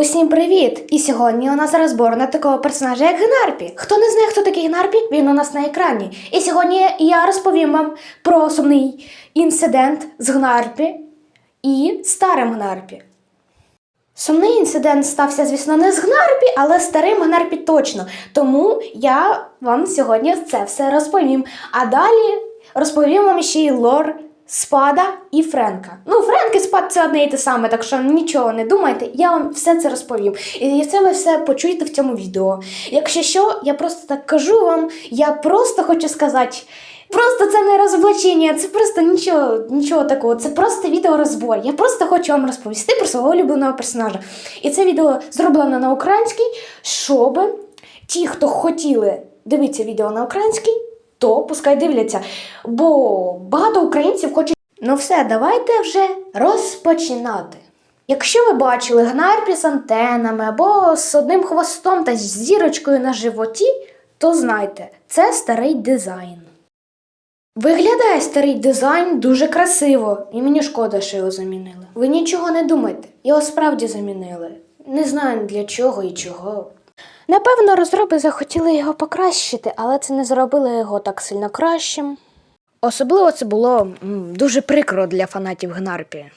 Усім привіт! І сьогодні у нас розбор на такого персонажа, як Гнарпі. Хто не знає, хто такий Гнарпі, він у нас на екрані. І сьогодні я розповім вам про сумний інцидент з Гнарпі і старим Гнарпі. Сумний інцидент стався, звісно, не з Гнарпі, але з старим Гнарпі точно. Тому я вам сьогодні це все розповім. А далі розповім вам ще й лор Спада і Френка. Ну, Френк і Спад це одне і те саме, так що нічого не думайте, я вам все це розповім. І це ви все почуєте в цьому відео. Якщо що, я просто так кажу вам, я просто хочу сказати. Просто це не розоблачення, це просто нічого, нічого такого. Це просто відеорозбор. Я просто хочу вам розповісти про свого улюбленого персонажа. І це відео зроблено на українській, щоб ті, хто хотіли дивитися відео на українській, то пускай дивляться. Бо багато українців хочуть. Ну все, давайте вже розпочинати. Якщо ви бачили гнарпі з антенами або з одним хвостом та зірочкою на животі, то знайте, це старий дизайн. Виглядає старий дизайн дуже красиво, і мені шкода, що його замінили. Ви нічого не думайте, його справді замінили. Не знаю для чого і чого. Напевно, розроби захотіли його покращити, але це не зробило його так сильно кращим. Особливо це було дуже прикро для фанатів Гнарпі.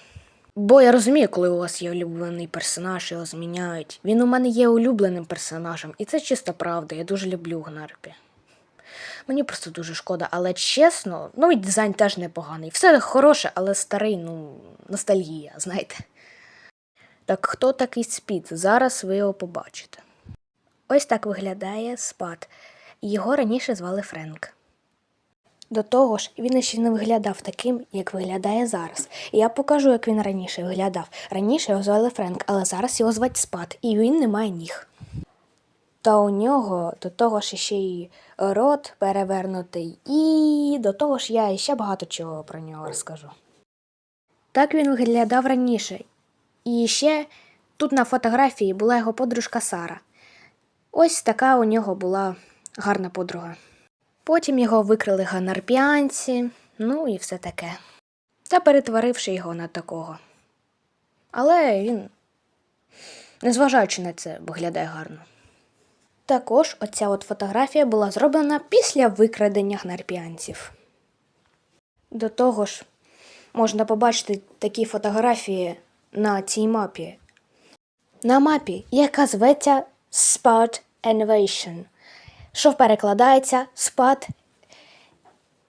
Бо я розумію, коли у вас є улюблений персонаж, його зміняють. Він у мене є улюбленим персонажем, і це чиста правда. Я дуже люблю Гнарпі. Мені просто дуже шкода, але чесно, ну і дизайн теж непоганий. Все хороше, але старий, ну, ностальгія, знаєте. Так хто такий спід? Зараз ви його побачите. Ось так виглядає спад. Його раніше звали Френк. До того ж, він ще не виглядав таким, як виглядає зараз. Я покажу, як він раніше виглядав. Раніше його звали Френк, але зараз його звать Спад, і він не має ніг. Та у нього до того ж ще й рот перевернутий, і до того ж я ще багато чого про нього розкажу. Так він виглядав раніше. І ще тут на фотографії була його подружка Сара. Ось така у нього була гарна подруга. Потім його викрили ганарпіанці, ну і все таке. Та перетворивши його на такого. Але він, незважаючи на це, виглядає гарно. Також оця от фотографія була зроблена після викрадення гнарпіанців. До того ж, можна побачити такі фотографії на цій мапі. На мапі, яка зветься Spot Invasion, що перекладається спад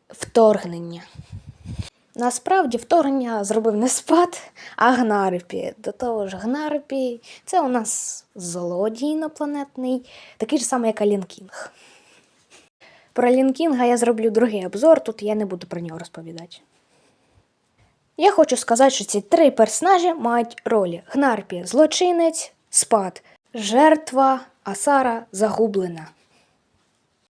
вторгнення. Насправді вторгнення зробив не спад, а Гнарпі. До того ж, Гнарпі це у нас злодій інопланетний, такий ж самий, як Алін Кінг. Про Алін Кінга я зроблю другий обзор, тут я не буду про нього розповідати. Я хочу сказати, що ці три персонажі мають ролі: Гнарпі злочинець, спад, жертва, Асара загублена.